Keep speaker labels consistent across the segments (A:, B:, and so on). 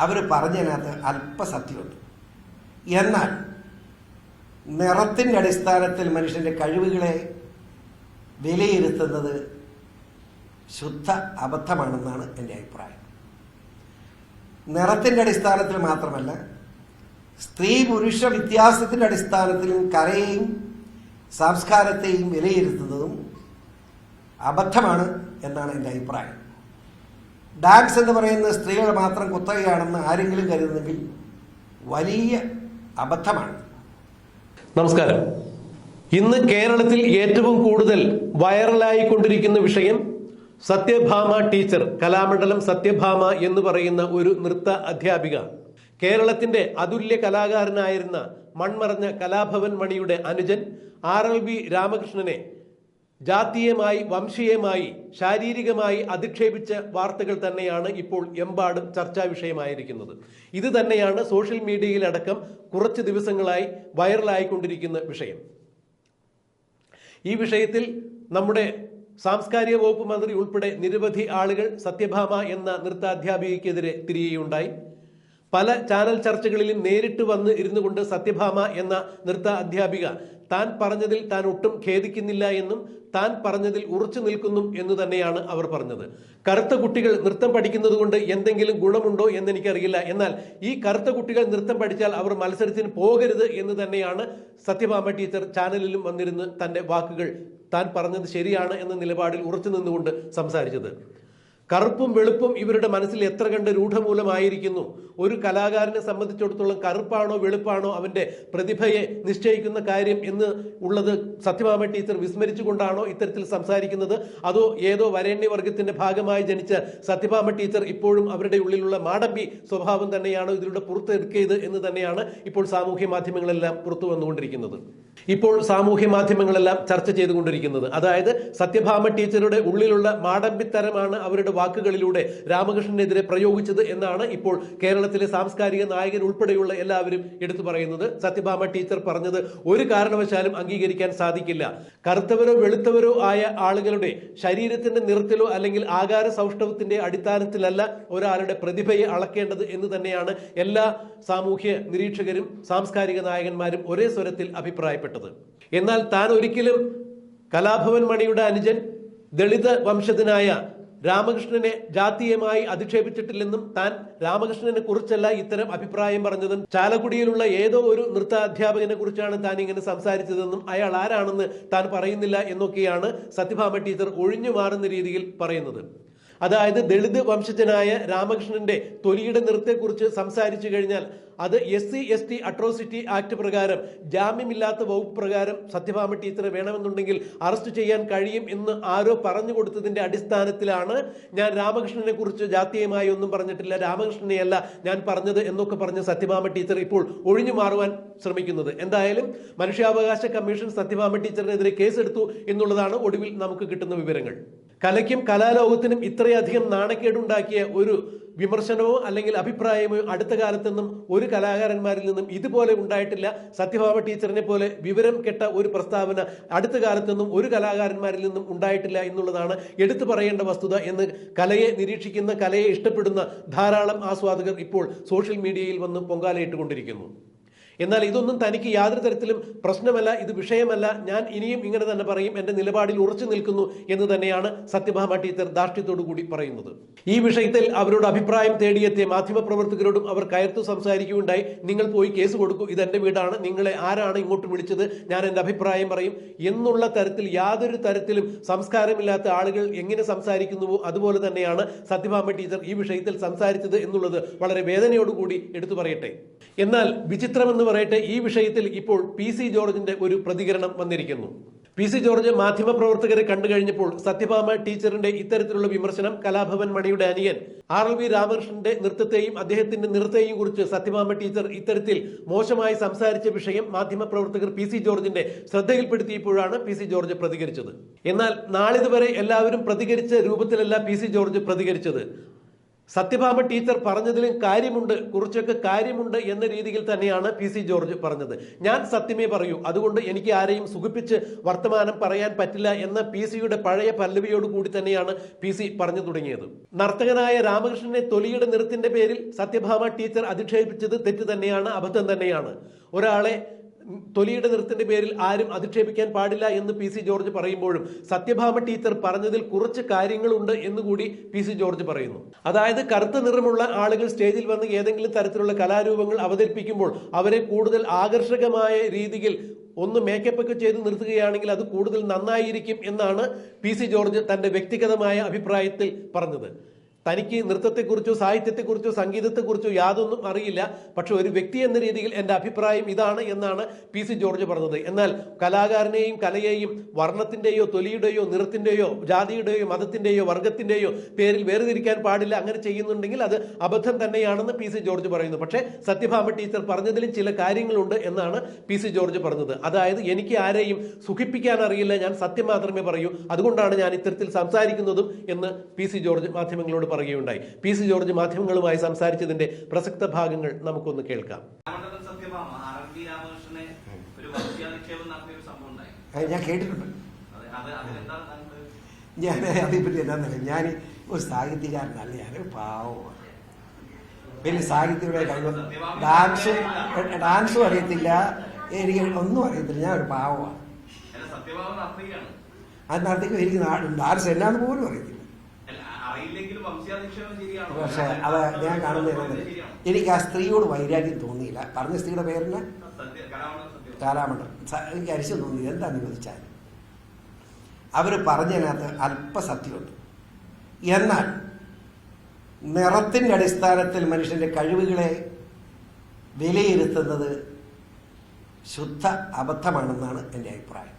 A: അവർ പറഞ്ഞതിനകത്ത് അല്പസത്യമുണ്ട്. എന്നാൽ നിറത്തിന്റെ അടിസ്ഥാനത്തിൽ മനുഷ്യന്റെ കഴിവുകളെ വിലയിരുത്തുന്നത് ശുദ്ധ അബദ്ധമാണെന്നാണ് എന്റെ അഭിപ്രായം. നിറത്തിന്റെ അടിസ്ഥാനത്തിൽ മാത്രമല്ല സ്ത്രീ പുരുഷ വ്യത്യാസത്തിന്റെ അടിസ്ഥാനത്തിലും കലയെയും സംസ്കാരത്തെയും വിലയിരുത്തുന്നതും അബദ്ധമാണ് എന്നാണ് എന്റെ അഭിപ്രായം. ഡാൻസ് എന്ന് പറയുന്നത് സ്ത്രീകൾ മാത്രം കുത്തകയാണെന്ന് ആരെങ്കിലും കരുതുന്നെങ്കിൽ വലിയ അബദ്ധമാണ്.
B: നമസ്കാരം. ഇന്ന് കേരളത്തിൽ ഏറ്റവും കൂടുതൽ വൈറലായിക്കൊണ്ടിരിക്കുന്ന വിഷയം സത്യഭാമ ടീച്ചർ കലാമണ്ഡലം സത്യഭാമ എന്ന് പറയുന്ന ഒരു നൃത്ത അധ്യാപിക. കേരളത്തിന്റെ അതുല്യ കലാകാരനായിരുന്ന മൺമറഞ്ഞ കലാഭവൻ മണിയുടെ അനുജൻ ആർ എൽ വി രാമകൃഷ്ണനെ ജാതീയമായി വംശീയമായി ശാരീരികമായി അധിക്ഷേപിച്ച വാർത്തകൾ തന്നെയാണ് ഇപ്പോൾ എമ്പാടും ചർച്ചാ വിഷയമായിരിക്കുന്നത്. ഇത് തന്നെയാണ് സോഷ്യൽ മീഡിയയിലടക്കം കുറച്ച് ദിവസങ്ങളായി വൈറലായിക്കൊണ്ടിരിക്കുന്ന വിഷയം. ഈ വിഷയത്തിൽ നമ്മുടെ സാംസ്കാരിക വകുപ്പ് മന്ത്രി ഉൾപ്പെടെ നിരവധി ആളുകൾ സത്യഭാമ എന്ന നൃത്താധ്യാപികയ്ക്കെതിരെ തിരികെയുണ്ടായി. പല ചാനൽ ചർച്ചകളിലും നേരിട്ട് വന്ന് ഇരുന്നു കൊണ്ട് സത്യഭാമ എന്ന നൃത്ത അധ്യാപിക താൻ പറഞ്ഞതിൽ താൻ ഒട്ടും ഖേദിക്കുന്നില്ല എന്നും താൻ പറഞ്ഞതിൽ ഉറച്ചു നിൽക്കുന്നു എന്ന് തന്നെയാണ് അവർ പറഞ്ഞത്. കറുത്ത കുട്ടികൾ നൃത്തം പഠിക്കുന്നത് കൊണ്ട് എന്തെങ്കിലും ഗുണമുണ്ടോ എന്ന് എനിക്കറിയില്ല. എന്നാൽ ഈ കറുത്ത കുട്ടികൾ നൃത്തം പഠിച്ചാൽ അവർ മത്സരത്തിന് പോകരുത് എന്ന് തന്നെയാണ് സത്യഭാമ ടീച്ചർ ചാനലിലും വന്നിരുന്ന് തന്റെ വാക്കുകൾ താൻ പറഞ്ഞത് ശരിയാണ് എന്ന നിലപാടിൽ ഉറച്ചു നിന്നുകൊണ്ട് സംസാരിച്ചത്. കറുപ്പും വെളുപ്പും ഇവരുടെ മനസ്സിൽ എത്ര കണ്ട് രൂഢമൂലമായിരിക്കുന്നു. ഒരു കലാകാരനെ സംബന്ധിച്ചിടത്തോളം കറുപ്പാണോ വെളുപ്പാണോ അവന്റെ പ്രതിഭയെ നിശ്ചയിക്കുന്ന കാര്യം എന്ന് ഉള്ളത് സത്യഭാമ ടീച്ചർ വിസ്മരിച്ചുകൊണ്ടാണോ ഇത്തരത്തിൽ സംസാരിക്കുന്നത്? അതോ ഏതോ വരേണ്യവർഗത്തിന്റെ ഭാഗമായി ജനിച്ച സത്യഭാമ ടീച്ചർ ഇപ്പോഴും അവരുടെ ഉള്ളിലുള്ള മാടമ്പി സ്വഭാവം തന്നെയാണോ ഇതിലൂടെ പുറത്തെടുക്കിയത് എന്ന് തന്നെയാണ് ഇപ്പോൾ സാമൂഹ്യ മാധ്യമങ്ങളെല്ലാം പുറത്തു വന്നുകൊണ്ടിരിക്കുന്നത്. ഇപ്പോൾ സാമൂഹ്യ മാധ്യമങ്ങളെല്ലാം ചർച്ച ചെയ്തുകൊണ്ടിരിക്കുന്നത്. അതായത് സത്യഭാമ ടീച്ചറുടെ ഉള്ളിലുള്ള മാടമ്പിത്തരമാണ് അവരുടെ വാക്കുകളിലൂടെ രാമകൃഷ്ണനെതിരെ പ്രയോഗിച്ചത് എന്നാണ് ഇപ്പോൾ കേരളത്തിലെ സാംസ്കാരിക നായകൻ ഉൾപ്പെടെയുള്ള എല്ലാവരും എടുത്തു പറയുന്നത് സത്യഭാമ ടീച്ചർ പറഞ്ഞത് ഒരു കാരണവശാലും അംഗീകരിക്കാൻ സാധിക്കില്ല. കറുത്തവരോ വെളുത്തവരോ ആയ ആളുകളുടെ ശരീരത്തിന്റെ നിറത്തിലോ അല്ലെങ്കിൽ ആകാര സൗഷ്ഠവത്തിന്റെ അടിസ്ഥാനത്തിലല്ല ഒരാളുടെ പ്രതിഭയെ അളക്കേണ്ടത് എന്ന് തന്നെയാണ് എല്ലാ സാമൂഹ്യ നിരീക്ഷകരും സാംസ്കാരിക നായകന്മാരും ഒരേ സ്വരത്തിൽ അഭിപ്രായപ്പെട്ടത്. എന്നാൽ താൻ ഒരിക്കലും കലാഭവൻ മണിയുടെ അനുജൻ ദളിത് വംശജനായ രാമകൃഷ്ണനെ ജാതീയമായി അധിക്ഷേപിച്ചിട്ടില്ലെന്നും താൻ രാമകൃഷ്ണനെ കുറിച്ചല്ല ഇത്തരം അഭിപ്രായം പറഞ്ഞതും ചാലക്കുടിയിലുള്ള ഏതോ ഒരു നൃത്ത അധ്യാപകനെ കുറിച്ചാണ് താൻ ഇങ്ങനെ സംസാരിച്ചതെന്നും അയാൾ ആരാണെന്ന് താൻ പറയുന്നില്ല എന്നൊക്കെയാണ് സത്യഭാമ ടീച്ചർ ഒഴിഞ്ഞു മാറുന്ന രീതിയിൽ പറയുന്നത്. അതായത് ദളിത് വംശജനായ രാമകൃഷ്ണന്റെ തൊലിയുടെ നിറത്തെക്കുറിച്ച് സംസാരിച്ചു കഴിഞ്ഞാൽ അത് S C S T atrocity act പ്രകാരം ജാമ്യമില്ലാത്ത വകുപ്പ് പ്രകാരം സത്യഭാമ ടീച്ചറെ വേണമെന്നുണ്ടെങ്കിൽ അറസ്റ്റ് ചെയ്യാൻ കഴിയും എന്ന് ആരോ പറഞ്ഞു കൊടുത്തതിന്റെ അടിസ്ഥാനത്തിലാണ് ഞാൻ രാമകൃഷ്ണനെ കുറിച്ച് ജാതീയമായി ഒന്നും പറഞ്ഞിട്ടില്ല. രാമകൃഷ്ണനെയല്ല ഞാൻ പറഞ്ഞത് എന്നൊക്കെ പറഞ്ഞ് സത്യഭാമ ടീച്ചർ ഇപ്പോൾ ഒഴിഞ്ഞു മാറുവാൻ ശ്രമിക്കുന്നത്. എന്തായാലും മനുഷ്യാവകാശ കമ്മീഷൻ സത്യഭാമ ടീച്ചറിനെതിരെ കേസെടുത്തു എന്നുള്ളതാണ് ഒടുവിൽ നമുക്ക് കിട്ടുന്ന വിവരങ്ങൾ. കലയ്ക്കും കലാലോകത്തിനും ഇത്രയധികം നാണക്കേടുണ്ടാക്കിയ ഒരു വിമർശനമോ അല്ലെങ്കിൽ അഭിപ്രായമോ അടുത്ത കാലത്തൊന്നും ഒരു കലാകാരന്മാരിൽ നിന്നും ഇതുപോലെ ഉണ്ടായിട്ടില്ല. സത്യഭാവ ടീച്ചറിനെ പോലെ വിവരം കെട്ട ഒരു പ്രസ്താവന അടുത്ത കാലത്തൊന്നും ഒരു കലാകാരന്മാരിൽ നിന്നും ഉണ്ടായിട്ടില്ല എന്നുള്ളതാണ് എടുത്തു പറയേണ്ട വസ്തുത എന്ന് കലയെ നിരീക്ഷിക്കുന്ന കലയെ ഇഷ്ടപ്പെടുന്ന ധാരാളം ആസ്വാദകർ ഇപ്പോൾ സോഷ്യൽ മീഡിയയിൽ വന്ന് പൊങ്കാലയിട്ടുകൊണ്ടിരിക്കുന്നു എന്നാൽ ഇതൊന്നും തനിക്ക് യാതൊരു തരത്തിലും പ്രശ്നമല്ല ഇത് വിഷയമല്ല. ഞാൻ ഇനിയും ഇങ്ങനെ തന്നെ പറയും എന്റെ നിലപാടിൽ ഉറച്ചു നിൽക്കുന്നു എന്ന് തന്നെയാണ് സത്യഭാമ ടീച്ചർ ധാർഷ്ട്യത്തോടു കൂടി പറയുന്നത്. ഈ വിഷയത്തിൽ അവരോട് അഭിപ്രായം തേടിയെത്തിയ മാധ്യമപ്രവർത്തകരോടും അവർ കയർത്തു സംസാരിക്കുകയുണ്ടായി. നിങ്ങൾ പോയി കേസ് കൊടുക്കൂ ഇത് എന്റെ വീടാണ് നിങ്ങളെ ആരാണ് ഇങ്ങോട്ട് വിളിച്ചത് ഞാൻ എന്റെ അഭിപ്രായം പറയും എന്നുള്ള തരത്തിൽ യാതൊരു തരത്തിലും സംസ്കാരമില്ലാത്ത ആളുകൾ എങ്ങനെ സംസാരിക്കുന്നുവോ അതുപോലെ തന്നെയാണ് സത്യഭാമ ടീച്ചർ ഈ വിഷയത്തിൽ സംസാരിച്ചത് എന്നുള്ളത് വളരെ വേദനയോടുകൂടി എടുത്തു പറയട്ടെ. എന്നാൽ വിചിത്രമെന്ന് പറയട്ടെ ഈ വിഷയത്തിൽ ഇപ്പോൾ പി സി ജോർജിന്റെ ഒരു പ്രതികരണം വന്നിരിക്കുന്നു. പി സി ജോർജ് മാധ്യമപ്രവർത്തകരെ കണ്ടു കഴിഞ്ഞപ്പോൾ സത്യഭാമ ടീച്ചറിന്റെ ഇത്തരത്തിലുള്ള വിമർശനം കലാഭവൻ മണിയുടെ അനിയൻ ആർ എൽ വി രാമകൃഷ്ണന്റെ നൃത്തത്തെയും അദ്ദേഹത്തിന്റെ നൃത്തത്തെയും കുറിച്ച് സത്യഭാമ ടീച്ചർ ഇത്തരത്തിൽ മോശമായി സംസാരിച്ച വിഷയം മാധ്യമപ്രവർത്തകർ പി സി ജോർജിന്റെ ശ്രദ്ധയിൽപ്പെടുത്തിയപ്പോഴാണ് പി സി ജോർജ് പ്രതികരിച്ചത്. എന്നാൽ നാളിതുവരെ എല്ലാവരും പ്രതികരിച്ച രൂപത്തിലല്ല പി സി ജോർജ് പ്രതികരിച്ചത്. സത്യഭാമ ടീച്ചർ പറഞ്ഞതിലും കാര്യമുണ്ട് കുറച്ചൊക്കെ കാര്യമുണ്ട് എന്ന രീതിയിൽ തന്നെയാണ് പി സി ജോർജ് പറഞ്ഞത്. ഞാൻ സത്യമേ പറയൂ അതുകൊണ്ട് എനിക്ക് ആരെയും സുഖിപ്പിച്ച് വർത്തമാനം പറയാൻ പറ്റില്ല എന്ന പി സിയുടെ പഴയ പല്ലവിയോട് കൂടി തന്നെയാണ് പി സി പറഞ്ഞു തുടങ്ങിയത്. നർത്തകനായ രാമകൃഷ്ണനെ തൊലിയുടെ നിറത്തിന്റെ പേരിൽ സത്യഭാമ ടീച്ചർ അധിക്ഷേപിച്ചത് തെറ്റ് തന്നെയാണ് അബദ്ധം തന്നെയാണ്. ഒരാളെ തൊലിയുടെ നിറത്തിന്റെ പേരിൽ ആരും അധിക്ഷേപിക്കാൻ പാടില്ല എന്ന് പി സി ജോർജ് പറയുമ്പോഴും സത്യഭാമ ടീച്ചർ പറഞ്ഞതിൽ കുറച്ച് കാര്യങ്ങളുണ്ട് എന്നുകൂടി പി സി ജോർജ് പറയുന്നു. അതായത് കറുത്ത നിറമുള്ള ആളുകൾ സ്റ്റേജിൽ വന്ന് ഏതെങ്കിലും തരത്തിലുള്ള കലാരൂപങ്ങൾ അവതരിപ്പിക്കുമ്പോൾ അവരെ കൂടുതൽ ആകർഷകമായ രീതിയിൽ ഒന്ന് മേക്കപ്പ് ഒക്കെ ചെയ്ത് നിർത്തുകയാണെങ്കിൽ അത് കൂടുതൽ നന്നായിരിക്കും എന്നാണ് പി സി ജോർജ് തന്റെ വ്യക്തിഗതമായ അഭിപ്രായത്തിൽ പറഞ്ഞത്. തനിക്ക് നൃത്തത്തെക്കുറിച്ചോ സാഹിത്യത്തെക്കുറിച്ചോ സംഗീതത്തെക്കുറിച്ചോ യാതൊന്നും അറിയില്ല. പക്ഷെ ഒരു വ്യക്തി എന്ന രീതിയിൽ എന്റെ അഭിപ്രായം ഇതാണ് എന്നാണ് പി സി ജോർജ് പറഞ്ഞത്. എന്നാൽ കലാകാരനെയും കലയെയും വർണത്തിന്റെയോ തൊലിയുടെയോ നിറത്തിന്റെയോ ജാതിയുടെയോ മതത്തിന്റെയോ വർഗത്തിന്റെയോ പേരിൽ വേർതിരിക്കാൻ പാടില്ല അങ്ങനെ ചെയ്യുന്നുണ്ടെങ്കിൽ അത് അബദ്ധം തന്നെയാണെന്ന് പി സി ജോർജ് പറയുന്നു. പക്ഷേ സത്യഭാമ ടീച്ചർ പറഞ്ഞതിലും ചില കാര്യങ്ങളുണ്ട് എന്നാണ് പി സി ജോർജ് പറഞ്ഞത്. അതായത് എനിക്ക് ആരെയും സുഖിപ്പിക്കാൻ അറിയില്ല ഞാൻ സത്യം മാത്രമേ പറയൂ. അതുകൊണ്ടാണ് ഞാൻ ഇത്തരത്തിൽ സംസാരിക്കുന്നതും എന്ന് പി സി ജോർജ് മാധ്യമങ്ങളോട് പറയുകയുണ്ടായി. പി സി ജോർജ് മാധ്യമങ്ങളുമായി സംസാരിച്ചതിന്റെ പ്രസക്ത ഭാഗങ്ങൾ നമുക്കൊന്ന് കേൾക്കാം.
A: ഞാൻ കേട്ടിട്ടുണ്ട്. ഞാൻ അതേപ്പറ്റി ഞാൻ ഒരു സാഹിത്യകാരനല്ല ഞാൻ പാവമാണ്. പിന്നെ സാഹിത്യയുടെ കഴിവ് ഡാൻസ് ഡാൻസും അറിയത്തില്ല. എനിക്ക് ഒന്നും അറിയത്തില്ല. ഞാൻ ഒരു പാവമാണ്. അത് നടത്തിക്കും എനിക്ക് ഡാൻസ് എന്നാന്ന് പോലും അറിയത്തില്ല
C: അല്ല അറിയില്ലെങ്കിലും വംശാധിക്ഷേപം ശരിയാണോ
A: പക്ഷെ അത് ഞാൻ കാണുന്നത് എനിക്ക് ആ സ്ത്രീയോട് വൈരാഗ്യം തോന്നിയില്ല. പറഞ്ഞ സ്ത്രീയുടെ പേരിന് കാലാമണ്ഡൽ എനിക്ക് അരിശം തോന്നി എന്താന്ന് ചോദിച്ചാൽ? അവർ പറഞ്ഞതിനകത്ത് അല്പസത്യമുണ്ട്. എന്നാൽ നിറത്തിന്റെ അടിസ്ഥാനത്തിൽ മനുഷ്യന്റെ കഴിവുകളെ വിലയിരുത്തുന്നത് ശുദ്ധ അബദ്ധമാണെന്നാണ് എന്റെ അഭിപ്രായം.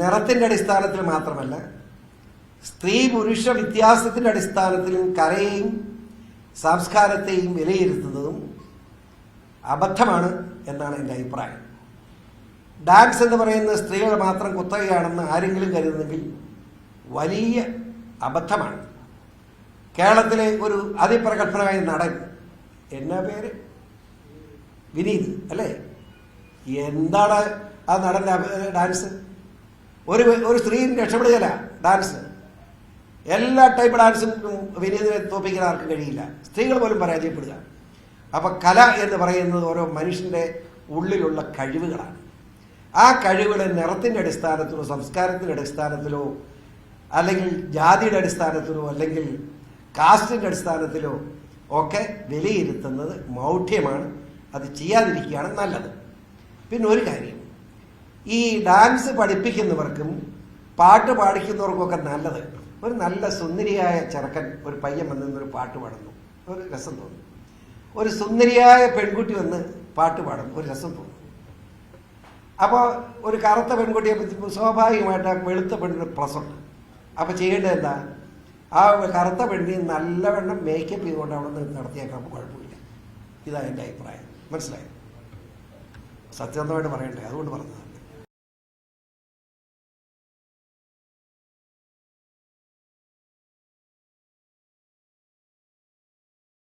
A: നിറത്തിന്റെ അടിസ്ഥാനത്തിൽ മാത്രമല്ല സ്ത്രീ പുരുഷ വ്യത്യാസത്തിന്റെ അടിസ്ഥാനത്തിൽ കലയെയും സംസ്കാരത്തെയും വിലയിരുത്തുന്നതും അബദ്ധമാണ് എന്നാണ് എന്റെ അഭിപ്രായം. ഡാൻസ് എന്ന് പറയുന്നത് സ്ത്രീകൾ മാത്രം കുത്തകയാണെന്ന് ആരെങ്കിലും കരുതുന്നെങ്കിൽ വലിയ അബദ്ധമാണ്. കേരളത്തിലെ ഒരു അതിപ്രഗത്ഭനായ നടൻ എന്നാ പേര്? വിനീത് അല്ലേ? എന്താണ് ആ നടന്റെ ഡാൻസ്? ഒരു ഒരു സ്ത്രീയും രക്ഷപ്പെടുകയല്ല ഡാൻസ്. എല്ലാ ടൈപ്പ് ഡാൻസും വിനീതിനെ തോപ്പിക്കാൻ ആർക്കും കഴിയില്ല. സ്ത്രീകൾ പോലും പരാജയപ്പെടുക. അപ്പം കല എന്ന് പറയുന്നത് ഓരോ മനുഷ്യന്റെ ഉള്ളിലുള്ള കഴിവുകളാണ്. ആ കഴിവുകളെ നിറത്തിന്റെ അടിസ്ഥാനത്തിലോ സംസ്കാരത്തിന്റെ അടിസ്ഥാനത്തിലോ അല്ലെങ്കിൽ ജാതിയുടെ അടിസ്ഥാനത്തിലോ അല്ലെങ്കിൽ കാസ്റ്റിന്റെ അടിസ്ഥാനത്തിലോ ഒക്കെ വിലയിരുത്തുന്നത് മൗഢ്യമാണ്. അത് ചെയ്യാതിരിക്കുകയാണ് നല്ലത്. പിന്നെ ഒരു കാര്യം. ഈ ഡാൻസ് പഠിപ്പിക്കുന്നവർക്കും പാട്ട് പാടിക്കുന്നവർക്കും ഒക്കെ നല്ലത് ഒരു നല്ല സുന്ദരിയായ ചെറുക്കൻ ഒരു പയ്യൻ വന്ന് ഒരു പാട്ട് പാടുന്നു. ഒരു രസം തോന്നുന്നു ഒരു സുന്ദരിയായ പെൺകുട്ടി വന്ന് പാട്ട് പാടുന്നു. ഒരു രസം തോന്നും. അപ്പോൾ ഒരു കറുത്ത പെൺകുട്ടിയെ സ്വാഭാവികമായിട്ട് ആ വെളുത്ത പെണ്ണിന് ഉണ്ട് അപ്പോൾ ചെയ്യേണ്ടത് എന്താ? ആ കറുത്ത പെണ്ണിനെ നല്ലവണ്ണം മേക്കപ്പ് ചെയ്തുകൊണ്ട് അവിടെ നിന്ന് നടത്തിയേക്കാൻ കുഴപ്പമില്ല ഇതാണ് എന്റെ അഭിപ്രായം. മനസ്സിലായോ? സത്യസന്ധമായിട്ട് പറയണ്ടേ? അതുകൊണ്ട് പറഞ്ഞതാണ്.